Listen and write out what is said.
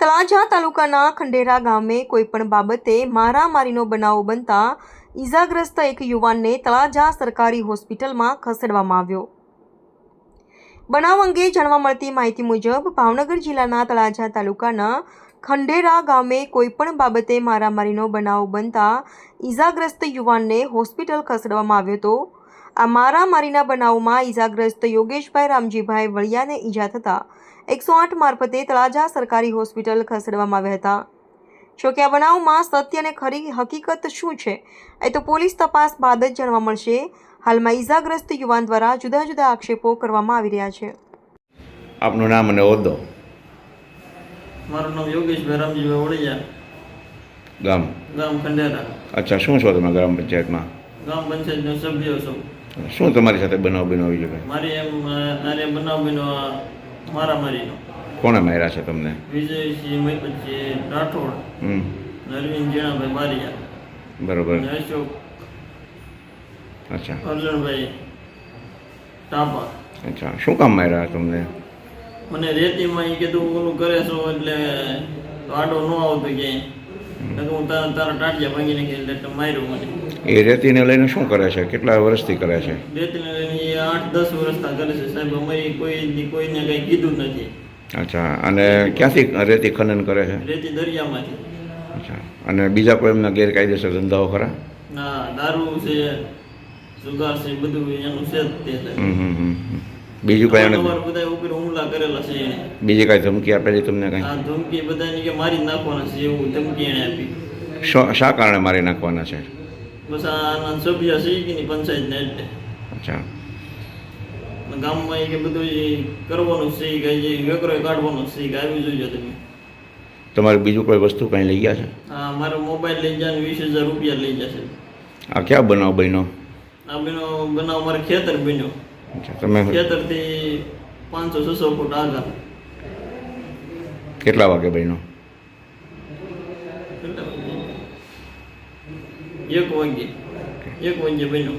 તળાજા તાલુકાના ખંડેરા ગામે કોઈપણ બાબતે મારામારીનો બનાવ બનતા ઈજાગ્રસ્ત એક યુવાનને તળાજા સરકારી હોસ્પિટલમાં ખસેડવામાં આવ્યો. બનાવ અંગે જાણવા મળતી માહિતી મુજબ ભાવનગર જિલ્લાના તળાજા તાલુકાના ખંડેરા ગામે કોઈપણ બાબતે મારામારીનો બનાવ બનતા ઈજાગ્રસ્ત યુવાનને હોસ્પિટલ ખસેડવામાં આવ્યો હતો. આ મારામારીના બનાવમાં ઈજાગ્રસ્ત યોગેશભાઈ રામજીભાઈ વળિયાને ઈજા થતાં એકસો આઠ મારફતે તળાજા સરકારી હોસ્પિટલ ખસેડવામાં આવ્યા હતા. જોકે આ બનાવમાં સત્ય અને ખરી હકીકત શું છે એ તો પોલીસ તપાસ બાદ જ જાણવા મળશે. હાલમાં ઈજાગ્રસ્ત યુવાન દ્વારા જુદા જુદા આક્ષેપો કરવામાં આવી રહ્યા છે. આપનું નામ અને હોદ્દો? મારું નામ યોગેશભાઈ રામજીભાઈ વડિયા ગામ? ગામ ખંડેરા. અચ્છા શું છો તમે ગ્રામ પંચાયતમાં? ગામ પંચાયતનો સભ્ય છું. શું તમારી સાથે બનાવ બનાવી છે મારી એમ મારે બનાવ બનાવ મારામારીનો કોણે માર્યા છે તમને? વિજયસિંહ મહિપતસિંહ રાઠોડ. અરવિંદ જીણાભાઈ બારિયા બરોબર. અશોક અચ્છા. અર્જુનભાઈ ટાપા. અચ્છા. શું કામ માર્યા તમને? મને રેતીમાં એ કીધું ઓલું કરે છો એટલે આડો ન આવતો ક્યાંય. હું તારા તારા ટાટિયા ભાંગી નાખી એટલે માર્યું મને. એ રેતીને લઈને શું કરે છે? કેટલા વર્ષથી કરે છે? રેતીને લઈને એ આઠ દસ વર્ષના કરે છે. સાહેબ અમે કોઈ કોઈને કંઈ કીધું નથી. અચ્છા. અને ક્યાંથી રેતી ખનન કરે છે? રેતી દરિયામાંથી. અચ્છા. અને બીજા કોઈ એમના ગેરકાયદેસર ધંધાઓ ખરા? ના દારૂ છે સુગાર છે બધું એનું છે જ તે. બીજું કઈ બધા ઉપર હુમલા કરેલા છે એને બીજી કાંઈ ધમકી આપેલી તમને કાંઈ? ધમકી બધાની કે મારી નાખવાના છે એવું ધમકી એને આપી. શા કારણે મારી નાખવાના છે? બસ સભ્ય નહીં પંચાયતને એટલે અચ્છા ગામમાં એ કે બધું કરવાનું કે જે વેકરો કાઢવાનો કે આવી જોઈએ તમે તમારે બીજું કોઈ વસ્તુ કાંઈ લઈ ગયા છે આ મારો મોબાઈલ લઈ જાય વીસ હજાર રૂપિયા લઈ જશે આ ક્યાં બનાવ બન્યો આ બેનો બનાવ મારે ખેતર બન્યો તમે ખેતરથી પાંચસો છસો ફૂટ આગળ કેટલા વાગે બન્યો કેટલા વાગે? એક વાગે એક વાગે બન્યો